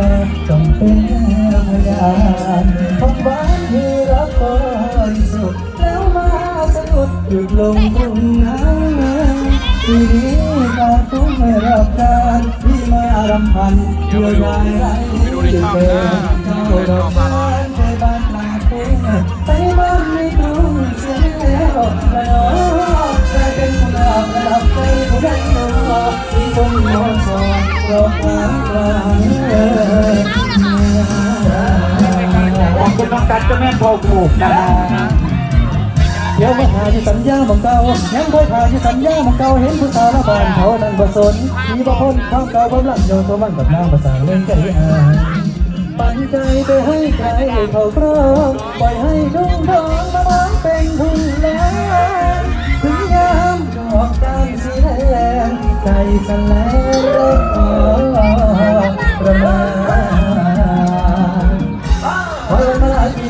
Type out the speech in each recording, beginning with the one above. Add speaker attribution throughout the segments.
Speaker 1: มาจงเป็นพยานคำหวานที่รักบริสุทธิ์แล้วมาสะดุดหยุดลงตรงนั้นทีนี้ตาตุ้มไม่รับการที่มารำพันเพื่อได้ไรที่เธอเจ้าดอกบานใจบ้านปลาเทไปบ้านไม่รุงเสียแล้ว คุ
Speaker 2: ณน้องกัดเจ้าแม่พ่อผูกนะ
Speaker 1: เดี๋ยวมาหาที่สัญญาบังเก่ายังคอยหาที่สัญญาบังเก่าเห็นผู้สาวละบานเขานั้นบ่สนมีบ่พ้นความเก่าความหลังโยนตัวมันกับนางภาษาเล่นใจหายปันใจไปให้ใครเขาครองปล่อยให้ทุ่งทองมาบ้านเป็นทุ่งแล้วถึงยามดอกจานสีแดงใจสั่นแลง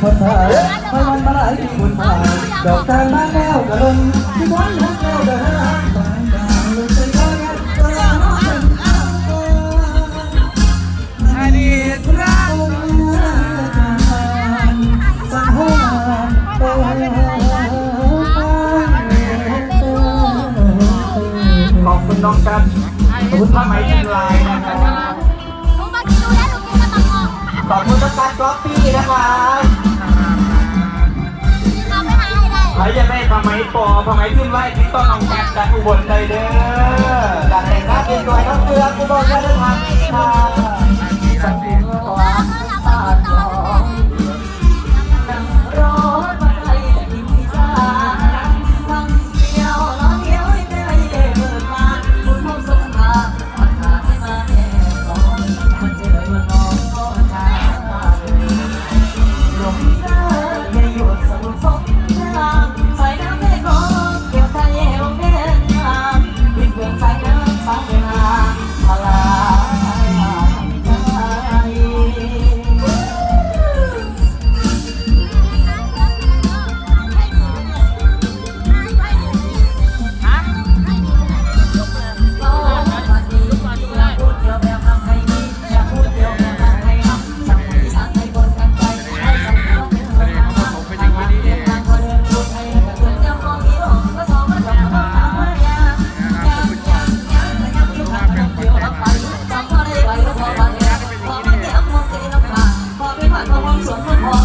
Speaker 1: มาหลายปีผ่านผ่านคอยมันมาหลายปีผ่านผ่านดอกจานมาแล้วกระลนที่หวานหักแล้วกะหางปานกลางลงไปก้อนกระลาเป็น
Speaker 2: อดีรักขอบคุณน้องกัดขอบคุณผ้าไหมทีมลายนะครับ
Speaker 3: หนูมาดูแล้วหนูกินกระตังออก
Speaker 2: ขอบคุณน้องกัดกรอปปี้นะครับ ครจะได้ทำไมปอทำไมขึ้นไว้ที่ต้องลองกัดจากอุบลได้เด้อจากไหนครับเป็นตัวน้องเกลืออุบลราชธานีครับ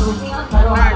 Speaker 2: 五斤